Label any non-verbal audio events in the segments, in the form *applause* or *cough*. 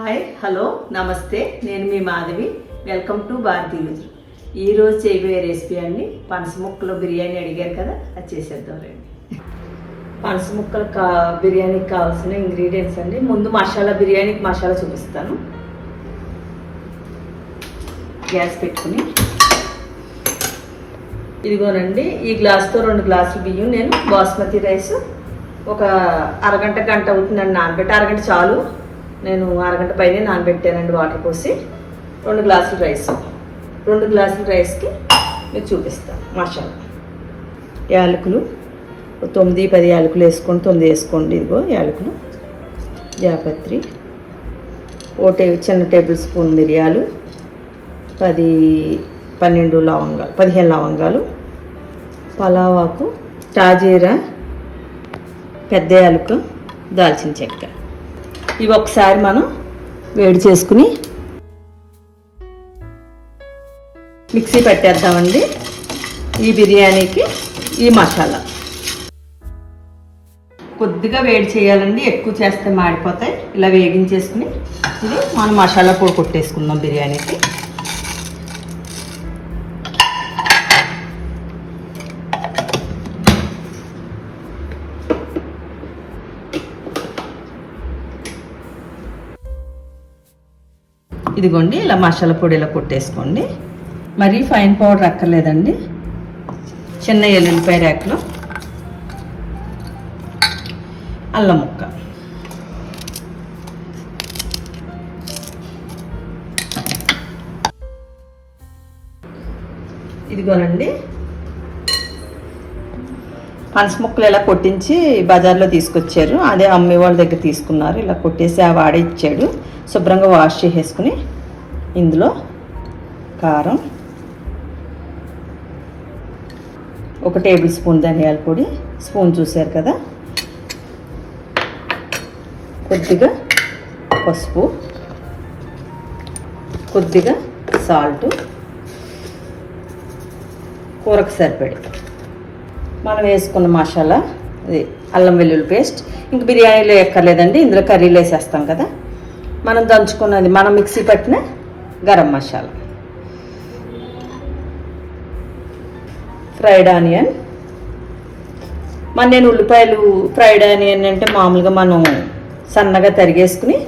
Hi hello నమస్తే. నేను మీ మాధవి. వెల్కమ్ టు భారతీ రుచులు ఈరోజు చేయబోయే రెసిపీ అండి పనస ముక్కలు బిర్యానీ అడిగారు కదా అది చేసేద్దాం రండి. పనస ముక్కలు కా బిర్యానీకి కావాల్సిన ఇంగ్రీడియంట్స్ అండి. ముందు మసాలా బిర్యానీకి మసాలా చూపిస్తాను. గ్యాస్ పెట్టుకుని. ఇదిగోనండి ఈ గ్లాస్తో రెండు గ్లాసులు బియ్యం నేను బాస్మతి రైస్. ఒక అరగంట గంట అవుతుందండి నానబెట్టి. అరగంట చాలు. నేను అరగంట పైన నానబెట్టానండి వాటర్ పోసి. రెండు గ్లాసులు రైస్. రెండు గ్లాసుల రైస్కి మీకు చూపిస్తాను. మసాలా. యాలకులు. తొమ్మిది పది యాలకులు వేసుకోండి తొమ్మిది వేసుకోండి. ఇదిగో యాలకులు. జాపత్రి. ఓ టే చిన్న టేబుల్ స్పూన్ మిరియాలు. పది పన్నెండు లవంగాలు పదిహేను లవంగాలు. పలావాకు తాజీరా పెద్ద యాలక దాల్చిన చెక్క. ఇవి ఒకసారి మనం వేడి చేసుకుని మిక్సీ పెట్టేద్దామండి. ఈ బిర్యానీకి ఈ మసాలా. కొద్దిగా వేడి చేయాలండి. ఎక్కువ చేస్తే మాడిపోతాయి. ఇలా వేగించేసుకుని ఇది మనం మసాలా పొడి కొట్టేసుకుందాం బిర్యానీకి. ఇదిగోండి ఇలా మసాలా పొడి ఇలా కొట్టేసుకోండి. మరీ ఫైన్ పౌడర్ అక్కర్లేదండి. చిన్న ఎల్లుల్లిపాయ రేకలు. అల్లం ముక్క. ఇదిగోనండి. పనస ముక్కలు ఇలా కొట్టించి బజార్లో తీసుకొచ్చారు. అదే అమ్మే వాళ్ళ దగ్గర తీసుకున్నారు. ఇలా కొట్టేసి ఆ వాడే ఇచ్చాడు. శుభ్రంగా వాష్ చేసేసుకుని ఇందులో కారం ఒక టేబుల్ స్పూన్ ధనియాల పొడి స్పూన్ చూశారు కదా? కొద్దిగా పసుపు కొద్దిగా సాల్ట్ కూరకు సరిపడి. మనం వేసుకున్న మసాలా ఇది అల్లం వెల్లుల్లి పేస్ట్. ఇంక బిర్యానీలో ఎక్కర్లేదండి ఇందులో కర్రీలు వేసేస్తాం కదా? మనం దంచుకున్నది మనం మిక్సీ పట్టిన గరం మసాలా. Fried onion. మన నేను ఉల్లిపాయలు ఫ్రైడ్ ఆనియన్ అంటే మామూలుగా మనం సన్నగా తరిగేసుకుని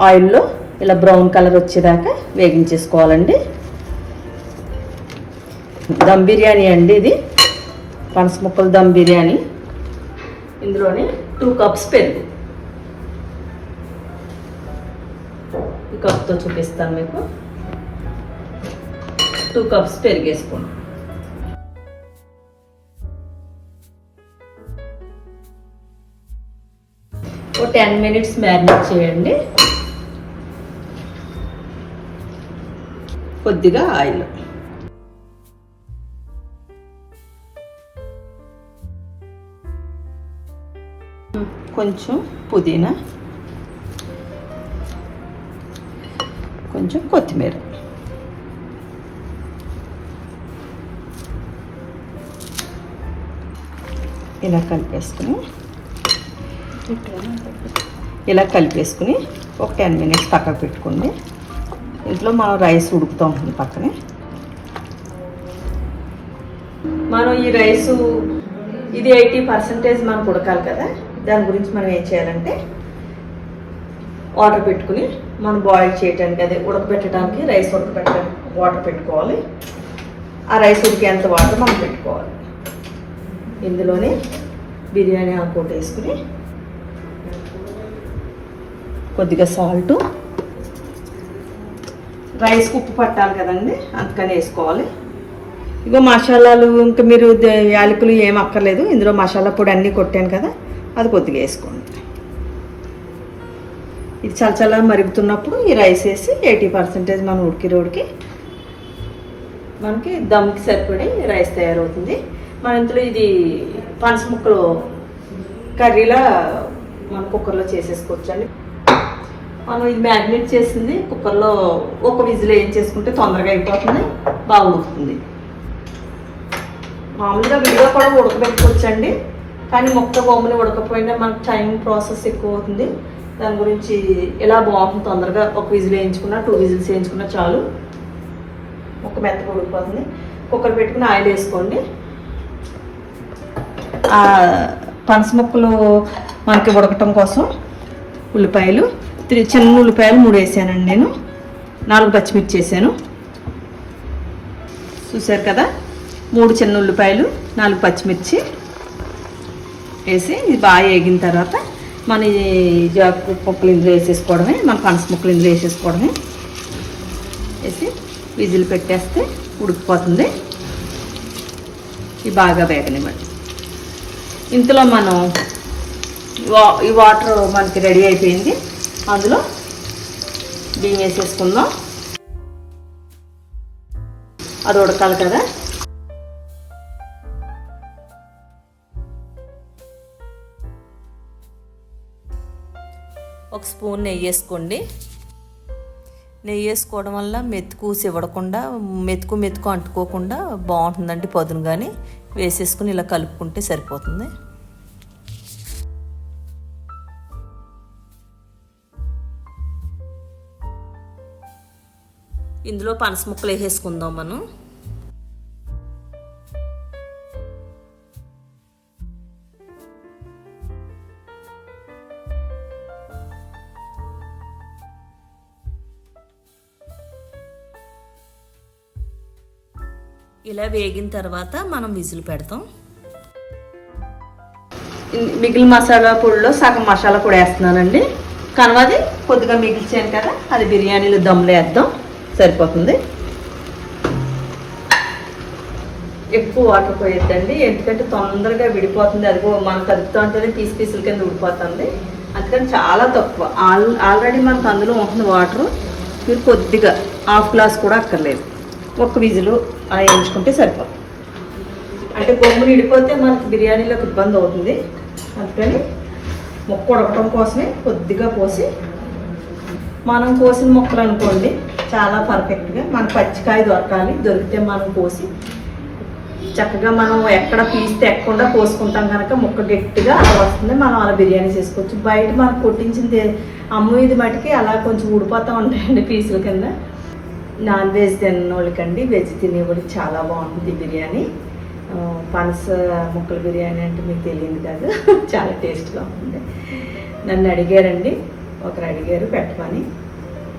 ఆయిల్లో ఇలా బ్రౌన్ కలర్ వచ్చేదాకా వేగించేసుకోవాలండి. దమ్ బిర్యానీ అండి ఇది. పనస ముక్కలు దమ్ బిర్యానీ. ఇందులోనే టూ కప్స్ పెరుగు. కప్తో చూపిస్తాను మీకు. టూ కప్స్ పెరిగేసుకోండి ఒక టెన్ మినిట్స్ మ్యారినేట్ చేయండి. కొద్దిగా ఆయిల్. కొంచెం పుదీనా. కొంచెం కొత్తిమీర. ఇలా కలిపేసుకుని ఇలా కలిపేసుకుని ఒక టెన్ మినిట్స్ పక్కకు పెట్టుకోండి. ఇంట్లో మనం రైస్ ఉడుకుతూ ఉంటుంది పక్కనే. మనం ఈ రైసు ఇది ఎయిటీ పర్సెంటేజ్ మనకు ఉడకాలి కదా. దాని గురించి మనం ఏం చేయాలంటే ఆర్డర్ పెట్టుకుని మనం బాయిల్ చేయడానికి అదే ఉడకబెట్టడానికి రైస్ ఉడకబెట్టడానికి వాటర్ పెట్టుకోవాలి. ఆ రైస్ ఉడికేంత వాటర్ మనం పెట్టుకోవాలి. ఇందులోనే బిర్యానీ ఆకుపోటు వేసుకుని కొద్దిగా సాల్ట్ రైస్ ఉప్పు పట్టాలి కదండి అందుకని వేసుకోవాలి. ఇగో మసాలాలు ఇంకా మీరు యాలకులు ఏం అక్కర్లేదు. ఇందులో మసాలా పొడి అన్నీ కొట్టాను కదా అది కొద్దిగా వేసుకోండి. ఇది చలచల మరుగుతున్నప్పుడు ఈ రైస్ వేసి ఎయిటీ పర్సెంటేజ్ మనం ఉడికి రోడికి మనకి దమ్కి సరిపడి రైస్ తయారవుతుంది. మన ఇంట్లో ఇది పనస ముక్కలు కర్రీలా మనం కుక్కర్లో చేసేసుకోవచ్చు అండి మనం ఇది మ్యాగ్నేట్ చేసింది కుక్కర్లో ఒక విజిల్ ఏం చేసుకుంటే తొందరగా అయిపోతుంది బాగా ఉడుకుతుంది. మామూలుగా విడిగా కూడా ఉడకబెట్టుకోవచ్చండి కానీ మొక్క బొమ్మలు ఉడకపోయినా మనకు టైం ప్రాసెస్ ఎక్కువ అవుతుంది. దాని గురించి ఎలా బాగుంటుంది తొందరగా ఒక విజిల్ వేయించుకున్నా టూ విజిల్స్ వేయించుకున్నా చాలు. ఒక మెత్తగా ఉడికిపోతుంది కుక్కర్ పెట్టుకుని ఆయిల్ వేసుకోండి. ఆ పనస ముక్కలు మనకి ఉడకటం కోసం ఉల్లిపాయలు త్రీ చిన్న ఉల్లిపాయలు మూడు వేసానండి నేను. నాలుగు పచ్చిమిర్చి వేసాను. చూసారు కదా? మూడు చిన్న ఉల్లిపాయలు నాలుగు పచ్చిమిర్చి వేసి ఇది బాగా వేగిన తర్వాత మన ఈ జాక్ ముక్కలు ఇందులో వేసేసుకోవడమే మన పనస ముక్కలు ఇందులో వేసేసుకోవడమే. వేసి విజిల్ పెట్టేస్తే ఉడికిపోతుంది. ఇవి బాగా వేగనివ్వండి. ఇంతలో మనం వా ఈ వాటర్ మనకి రెడీ అయిపోయింది. అందులో బియ్యం వేసేసుకుందాం. అది ఉడకాలి కదా. ఒక స్పూన్ నెయ్యి వేసుకోండి. నెయ్యి వేసుకోవడం వల్ల మెతుకు సివడకుండా మెతుకు మెతుకు అంటుకోకుండా బాగుంటుందండి పొదును కానీ వేసేసుకుని ఇలా కలుపుకుంటే సరిపోతుంది. ఇందులో పనస ముక్కలు వేసేసుకుందాం మనం. వేగిన తర్వాత మనం విజిల్ పెడతాం. మిగిలిన మసాలా పొడిలో సగం మసాలా పొడి వేస్తున్నానండి. కనవది కొద్దిగా మిగిల్చాను కదా అది బిర్యానీలో దమ్లో వేద్దాం. సరిపోతుంది. ఎక్కువ వాటర్ పోయొద్దండి ఎందుకంటే తొందరగా విడిపోతుంది. అది మనం కలుపుతూ ఉంటేనే పీస్ పీసుల కింద ఉడిపోతుంది అందుకని చాలా తక్కువ. ఆల్ ఆల్రెడీ మనకు అందులో ఉంటుంది వాటర్. మీరు కొద్దిగా హాఫ్ గ్లాస్ కూడా అక్కర్లేదు. ఒక్క విజులు వేయించుకుంటే సరిపోతుంది అంటే బొమ్మ విడిపోతే మనకి బిర్యానీలోకి ఇబ్బంది అవుతుంది. అందుకని ముక్క ఉడకడం కోసమే కొద్దిగా పోసి మనం కోసిన ముక్కలు అనుకోండి చాలా పర్ఫెక్ట్గా మన పచ్చికాయ దొరకాలి దొరికితే మనం కోసి చక్కగా మనం ఎక్కడ పీస్ తెక్కకుండా కోసుకుంటాం కనుక ముక్క గట్టిగా అలా వస్తుంది మనం అలా బిర్యానీ చేసుకోవచ్చు. బయట మనకు కొట్టించింది అమ్ము ఇది మటుకి అలా కొంచెం ఊడిపోతూ ఉంటాయండి పీసుల కింద. నాన్ వెజ్ తినోళ్ళకండి వెజ్ వెజ్ కూడా చాలా బాగుంటుంది బిర్యానీ. పనస ముక్కల బిర్యానీ అంటే మీకు తెలియదు కాదు *laughs* చాలా టేస్ట్గా ఉంటుంది. నన్ను అడిగారండి ఒకరు అడిగారు పెట్టమని.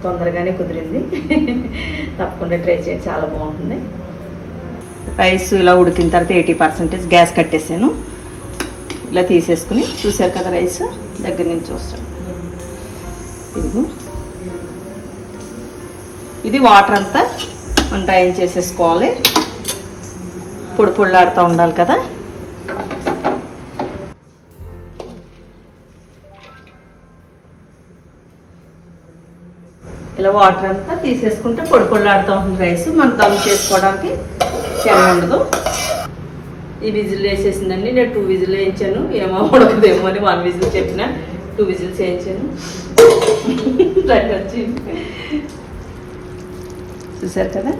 తొందరగానే కుదిరింది. *laughs* తప్పకుండా ట్రై చేయండి చాలా బాగుంటుంది. రైస్ ఇలా ఉడికిన తర్వాత ఎయిటీ పర్సెంటేజ్ గ్యాస్ కట్టేసాను. ఇలా తీసేసుకుని చూసారు కదా రైస్ దగ్గర నుంచి చూస్తాను. ఇదిగో. ఇది వాటర్ అంతా మనం డ్రైన్ చేసేసుకోవాలి. పొడి పొళ్ళాడుతూ ఉండాలి కదా. ఇలా వాటర్ అంతా తీసేసుకుంటే పొడి పొళ్ళాడుతూ ఉంటుంది రైస్. మనం దమ్ చేసుకోవడానికి చాలా ఉండదు. ఈ విజిల్ వేసేసిందండి. నేను టూ విజిల్ వేయించాను. ఏమో ఉడకదేమో అని వన్ విజిల్ చెప్పిన. టూ విజిల్స్ వేయించాను. *laughs* రైట్ వచ్చింది. చూసారు కదా?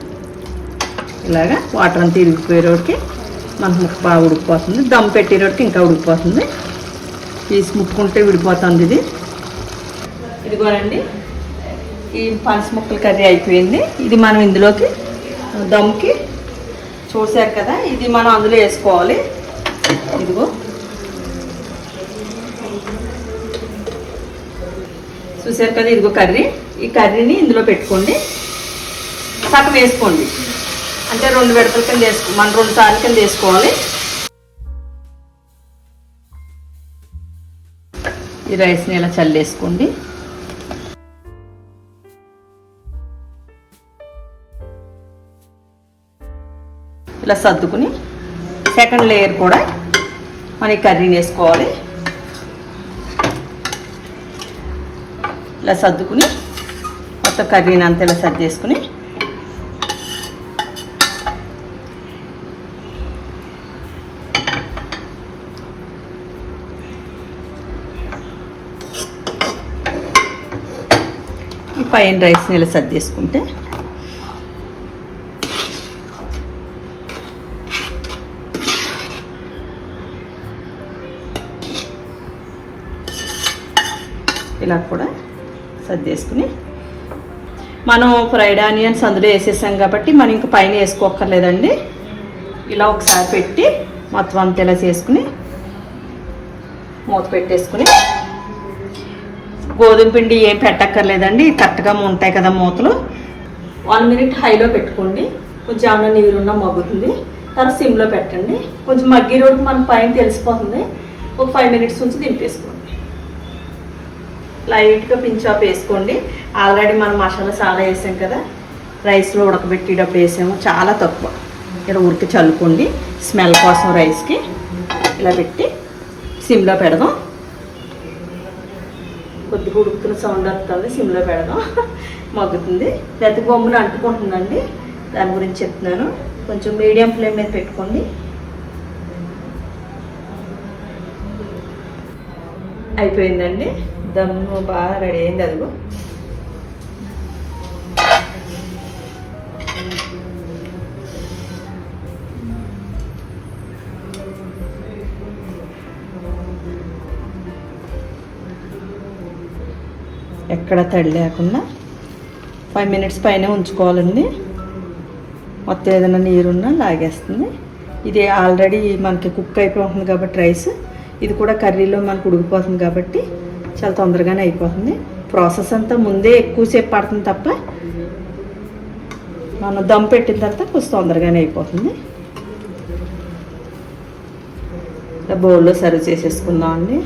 ఇలాగా వాటర్ అంతా ఇరిగిపోయేరోడికి మనకు ముక్క బాగా ఉడికిపోతుంది. దమ్ పెట్టేవాడికి ఇంకా ఉడికిపోతుంది. తీసి ముక్కుంటే విడిపోతుంది ఇది. ఇదిగోనండి ఈ పనస ముక్కల కర్రీ అయిపోయింది. ఇది మనం ఇందులోకి దమ్కి చూసారు కదా? ఇది మనం అందులో వేసుకోవాలి. ఇదిగో. చూసారు కదా ఇదిగో కర్రీ. ఈ కర్రీని ఇందులో పెట్టుకోండి. సగం వేసుకోండి. అంటే రెండు విడతల కింద వేసుకో మనం రెండు సార్లు కింద వేసుకోవాలి. ఈ రైస్ని ఇలా చల్లేసుకోండి. ఇలా సర్దుకుని సెకండ్ లేయర్ కూడా మన కర్రీని వేసుకోవాలి. ఇలా సర్దుకుని మొత్తం కర్రీని అంతా ఇలా సర్దేసుకుని పైన రైస్ని ఇలా సర్దేసుకుంటే ఇలా కూడా సర్దేసుకుని మనం ఫ్రైడ్ ఆనియన్స్ అందులో వేసేసాం కాబట్టి మనం ఇంకా పైన వేసుకోక్కర్లేదండి. ఇలా ఒకసారి పెట్టి మొత్తం అంతా ఇలా చేసుకుని మూత పెట్టేసుకుని గోధుమ పిండి ఏం పెట్టక్కర్లేదండి. కరెక్ట్గా ఉంటాయి కదా మూతలు. వన్ మినిట్ హైలో పెట్టుకోండి. కొంచెం ఏమైనా నీరున్నా మగ్గుతుంది. తర్వాత సిమ్లో పెట్టండి. కొంచెం మగ్గి రోడ్డు మన పైన తెలిసిపోతుంది. ఒక ఫైవ్ మినిట్స్ ఉంచి దింపేసుకోండి. లైట్గా పింఛాప్ వేసుకోండి. ఆల్రెడీ మనం మసాలా చాలా వేసాం కదా. రైస్లో ఉడకబెట్టేటప్పుడు వేసాము. చాలా తక్కువ. ఇక్కడ ఉడికి చల్లుకోండి. స్మెల్ కోసం రైస్కి. ఇలా పెట్టి సిమ్లో పెడదాం. కొద్దిగా ఉడుకుతున్న సౌండ్ వస్తుంది సిమ్లో పెడదాం. మగ్గుతుంది. పెద్ద బొమ్మను అంటుకుంటుందండి. దాని గురించి చెప్తున్నాను. కొంచెం మీడియం ఫ్లేమ్ మీద పెట్టుకోండి. అయిపోయిందండి. దమ్ము బాగా రెడీ అయింది అదిగో. ఎక్కడ తడి లేకుండా ఫైవ్ మినిట్స్ పైన ఉంచుకోవాలండి. మొత్తం ఏదైనా నీరున్నా లాగేస్తుంది. ఇది ఆల్రెడీ మనకి కుక్ అయిపోతుంది కాబట్టి రైస్. ఇది కూడా కర్రీలో మనకు ఉడికిపోతుంది కాబట్టి చాలా తొందరగానే అయిపోతుంది. ప్రాసెస్ అంతా ముందే ఎక్కువసేపు పడుతుంది తప్ప మనం దమ్ పెట్టిన తర్వాత కొంచెం తొందరగానే అయిపోతుంది. బౌల్లో సర్వ్ చేసేసుకుందాం అండి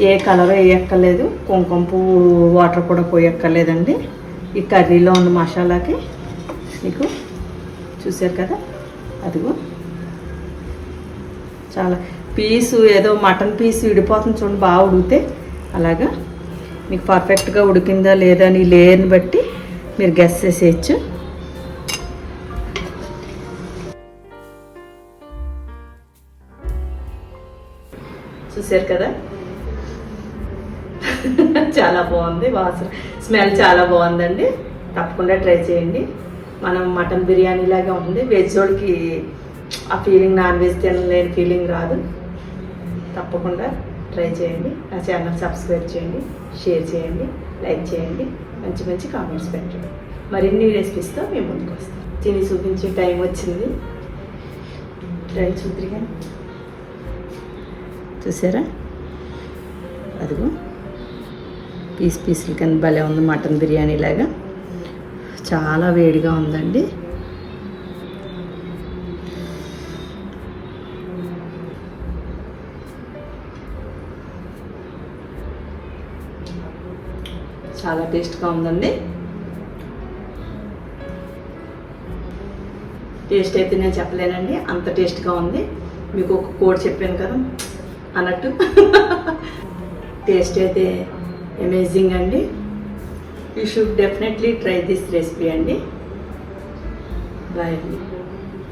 ఏ కలర్ వేయక్కర్లేదు. కుంకుమ పువ్వు వాటర్ కూడా పోయక్కర్లేదండి. ఈ కర్రీలో ఉన్న మసాలాకి మీకు చూసారు కదా? అదిగో. చాలా పీసు ఏదో మటన్ పీసు విడిపోతుంది చూడండి బాగా ఉడికితే. అలాగా. మీకు పర్ఫెక్ట్గా ఉడికిందా లేదా అని లేయర్ని బట్టి మీరు గెస్ చేసేయచ్చు. చూసారు కదా? చాలా బాగుంది. వాసన స్మెల్ చాలా బాగుందండి. తప్పకుండా ట్రై చేయండి. మనం మటన్ బిర్యానీ లాగా ఉంటుంది వెజ్ వాడికి ఆ ఫీలింగ్ నాన్ వెజ్ తినలేని ఫీలింగ్ రాదు. తప్పకుండా ట్రై చేయండి. నా ఛానల్ సబ్స్క్రైబ్ చేయండి. షేర్ చేయండి. లైక్ చేయండి. మంచి మంచి కామెంట్స్ పెట్టండి. మరిన్ని రెసిపీస్తో మేము ముందుకు వస్తాం. తిని చూపించే టైం వచ్చింది. ట్రై చూద్దరిగా చూసారా? అదిగో. పీస్ పీసులు కింద భలే ఉంది మటన్ బిర్యానీ లాగా. చాలా వేడిగా ఉందండి. చాలా టేస్ట్గా ఉందండి. టేస్ట్ అయితే నేను చెప్పలేనండి అంత టేస్ట్గా ఉంది. మీకు ఒక కోడ్ చెప్పాను కదా అన్నట్టు. టేస్ట్ అయితే అమేజింగ్ అండి. You should definitely try this recipe అండి. బాయ్ అండి